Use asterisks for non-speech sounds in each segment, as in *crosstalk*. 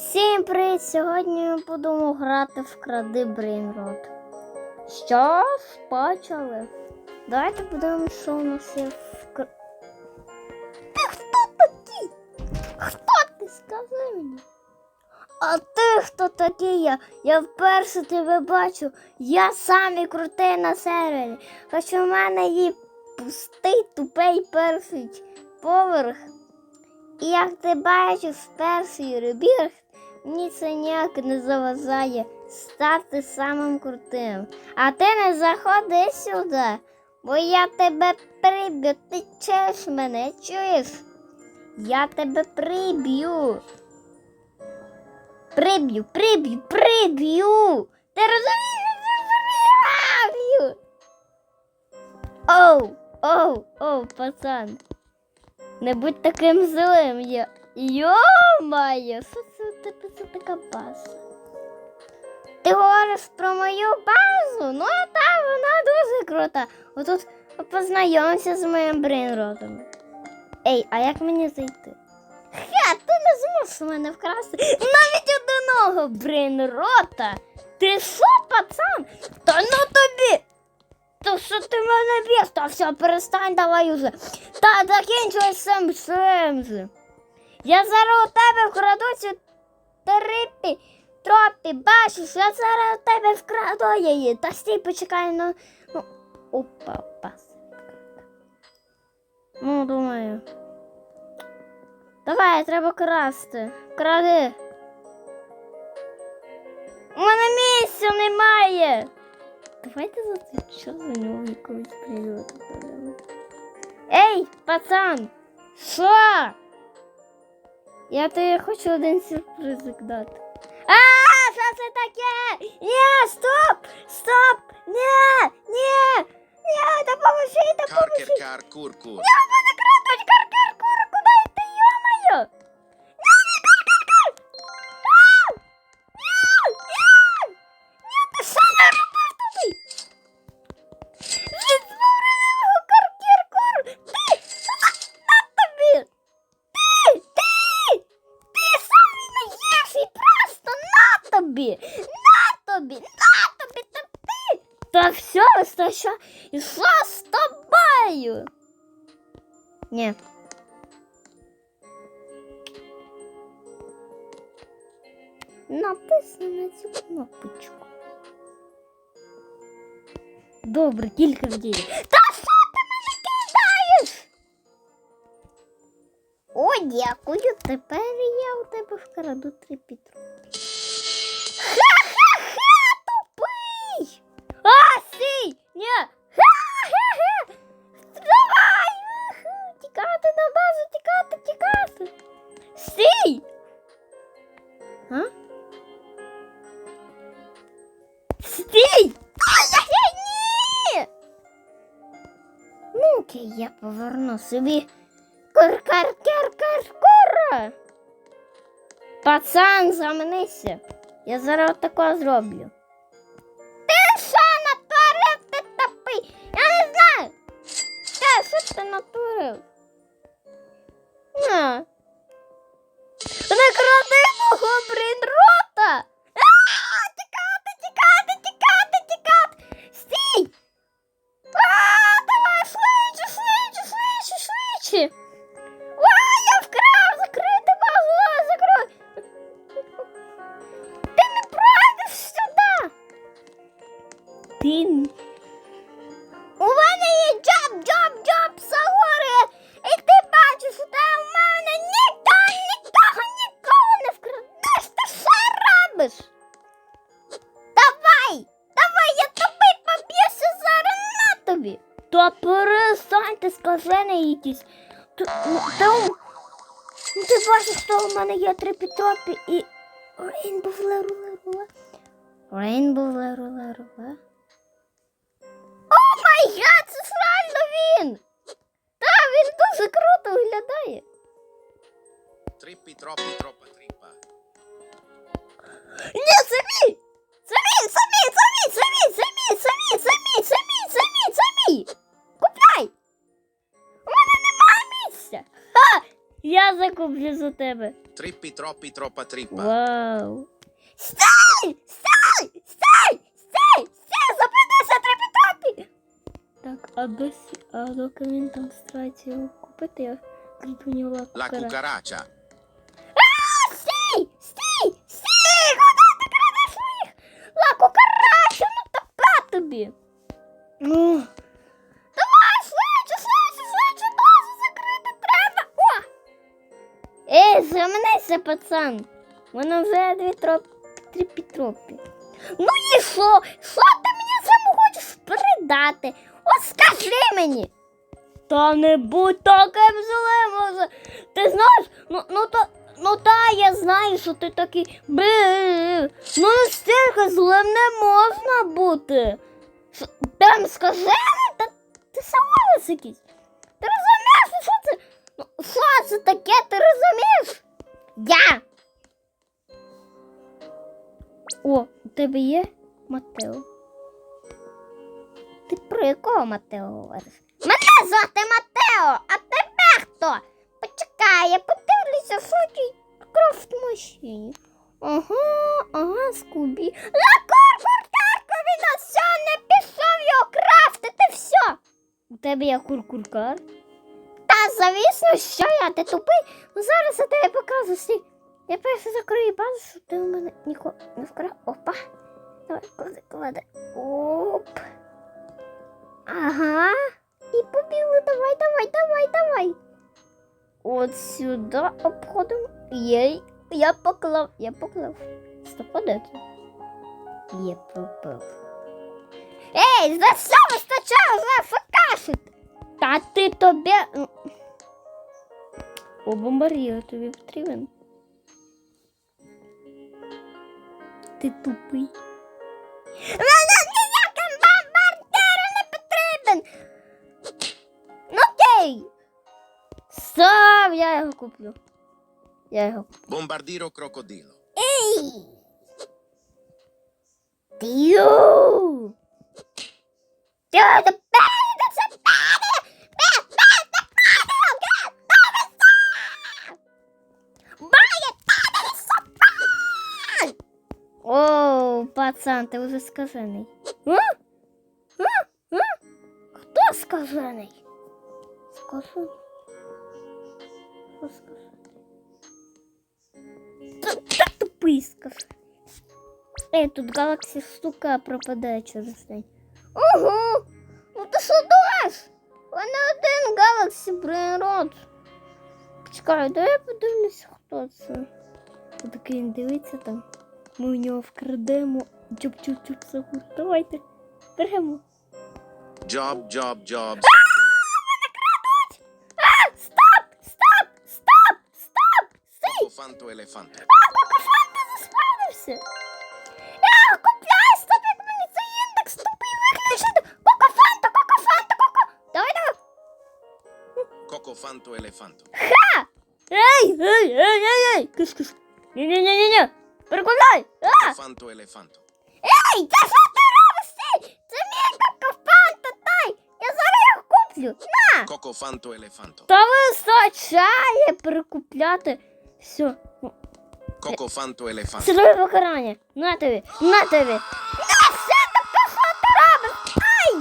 Всім привіт! Сьогодні ми будемо грати в кради Брейнрод. Що почали? Давайте подивимося, що у нас є в. Ти хто такий? Хто ти? Скажи мені. А ти хто такий? Я, я вперше тебе бачу. Я самий крутий на сервері. Хоч у мене є пустий тупий перший поверх. І як ти бачиш, перший рубіг мені це ніяк не заважає стати самим крутим. А ти не заходи сюди, бо я тебе приб'ю. Ти чуєш мене, чуєш? Я тебе приб'ю. Приб'ю, приб'ю, приб'ю. Ти розумієш? Приб'ю. Оу, оу, оу, пацан. Не будь таким злим. Я... Йо-моє, що це тебе за така база? Ти говориш про мою базу? Ну так, вона дуже крута. Отут познайомся з моїм брейнротом. Ей, а як мені зайти? Ха, ти не зможеш мене вкрасти навіть одного брейнрота. Ти що, пацан? Та ну тобі! То що ти мене б'єш? Та все, перестань давай уже. Та закінчуй сам Семз. Я зараз у тебе вкраду цю трипі, тропі, бачиш, я зараз у тебе вкраду її. Та стій, почекай, ну. ну. Опа, опа. Ну, думаю. Давай, треба красти. Кради. У мене місця немає. Давайте за це що за нього якогось прильоту. Ей, пацан! Що? Я тобі хочу один сюрпризик дати. А, що це таке? Ні, стоп! Стоп! Ні! Ні! Ні, допоможи, допоможи! Karker kar Що? І що з тобою? Ні. Натисни на цю кнопочку. Добре, кілька вдіє. Та що ти мене кидаєш? О, дякую. Тепер я у тебе вкраду три пітро. Ні! *laughs* Давай! Тікати на базу, тікати, тікати! Стій! А? Стій! Ні! Ну, окей, я поверну собі кур-кар-кар-кар-кура. Пацан, замнися. Я зараз такого зроблю. Натворив? На. Не кради мого брейнрота! А, Тікати, тікати, тікати, тікати! Стій! А, давай швидше, швидше, швидше, швидше! А, я вкрав! Закрити а, Закрой! Ти не пройдеш сюди! Тобі! Та перестаньте скажений якісь. Ну, Та Ну, ти бачиш, що у мене є три і Рейнбов леру леру. Рейнбов леру леру. О май гад, це реально він! Та, він дуже круто виглядає. Trippi troppi troppa trippa. Ні, це мій! Це мій, це мій, Купляй! Купляй! У мене немає місця! Ха! Я закуплю за тебе. Триппі, тропі, тропа, тріпа. Вау. Стій! Стій! Стій! Стій! Стій! Зупинися, трипі, тропі! Так, а досі, а доки він там старається купити, я припиняла La кукара. cucaracha. А, стій! Стій! Стій! Куди ти крадеш моїх? Ла, кукарачу, ну така тобі! Ну, Згамнися, пацан. Мене вже дві троп... три пітропі. Ну і що? Що ти мені цим хочеш передати? От скажи мені. Та не будь таким злим. Ти знаєш, ну, ну, та, ну та я знаю, що ти такий. Бе. Ну настільки злим не можна бути. Там скажи, та ти самовець якийсь. Ти розумієш, що це? Що це таке, ти розумієш? Я. О, у тебе є Матео. Ти про якого Матео говориш? Мене звати Матео, а тебе хто? Почекай, я подивлюся, що цій крафт машині. Ага, ага, скубі. Лакур, куртарко, він все не пішов його крафтити, все. У тебе є куркуркар? Та звісно, що я, ти тупий. Ну зараз я тобі покажу всі. Я перше закрию базу, щоб ти у мене нікого не вкрав. Опа. Давай, клади, клади. Оп. Ага. І побігли, давай, давай, давай, давай. От сюди обходимо. Єй, я поклав, я поклав. Стоп, а де це? Є пропив. Ей, за що факашити? Та ти тобі. О, бомбар'єр тобі потрібен. Ти тупий. Мене ніяким бомбардиром не потрібен. Ну окей. Сам я його куплю. Я його куплю. Bombardiro crocodilo. Ей! Тю! Тю, це пене, це пене! Пацан, ти вже скажений. А? А? А? Хто? Хто скажений? Та, тупий скажений. Ей, тут галаксі штука пропадає через день. Ого! Ну ти що думаєш? Вони один галаксі природ. Почекай, дай я подивлюся, хто це. Такий дивиться там. Ми у нього вкрадемо. Чуп-чуп-чуп загур. Давайте. Беремо. Job, job, job. Стоп! Стоп! Стоп! Стоп! Стій! А, Кокофан, ти заспавнився! Я купляю, стоп, як мені цей індекс тупий виключити! Кокофанта, кокофанта, коко... Давай, давай! Coco fanto elefanto. Ей, ей, ей, ей, ей! Киш, киш! Ні-ні-ні-ні-ні! А! Fanto elefanto. Ей, це що ти робиш? Стій! Це мій кокофанта, тай! Я зараз його куплю! На! Fanto elefanto. Та вистачає перекупляти! Все, Coco fanto elefanto. Силове покарання. На тобі, на тобі. На все таке, що ти робиш? Ай!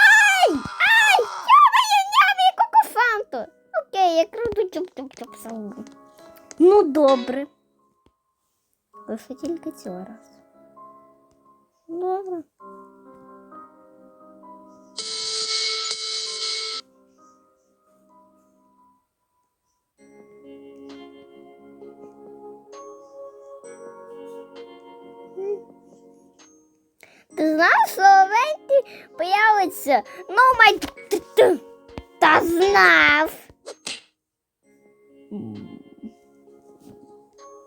Ай! Ай! Ямі, ямі, кокофанто. Окей, я краду чуп-чуп-чуп. Ну, добре. Лише тільки цього разу. Добре. Ти знаєш, що у Венті появиться ну май та знав.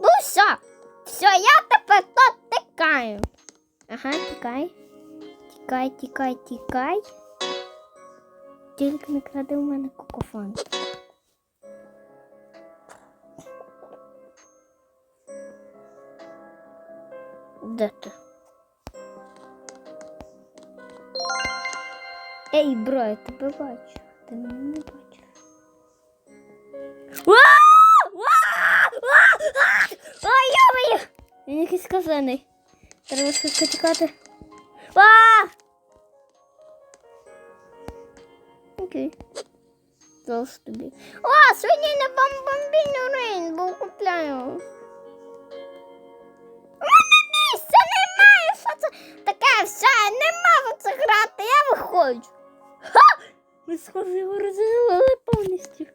Ну все, Все, я тепер тут тикаю. Ага, тікай. Тікай, тікай, тікай. Тільки не кради у мене кокофон. Де ти? Ей, бро, я тебе бачу. Ти мене не бачиш. Він якийсь сказаний. Треба швидко тікати. А! Окей. Зараз тобі. О, сьогодні не бомбомбійний рейнбоу купляю. Таке все, не можу це грати, я виходжу. Ха! Ми схоже його розілили повністю.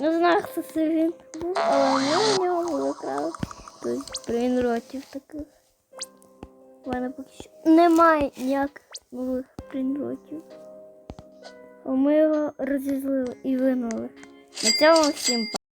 Не знаю, хто це він був, але у нього крали. Тобто брейнротів таких. У мене поки що немає ніяких нових брейнротів. А ми його розізлили і винули. На цьому всім па.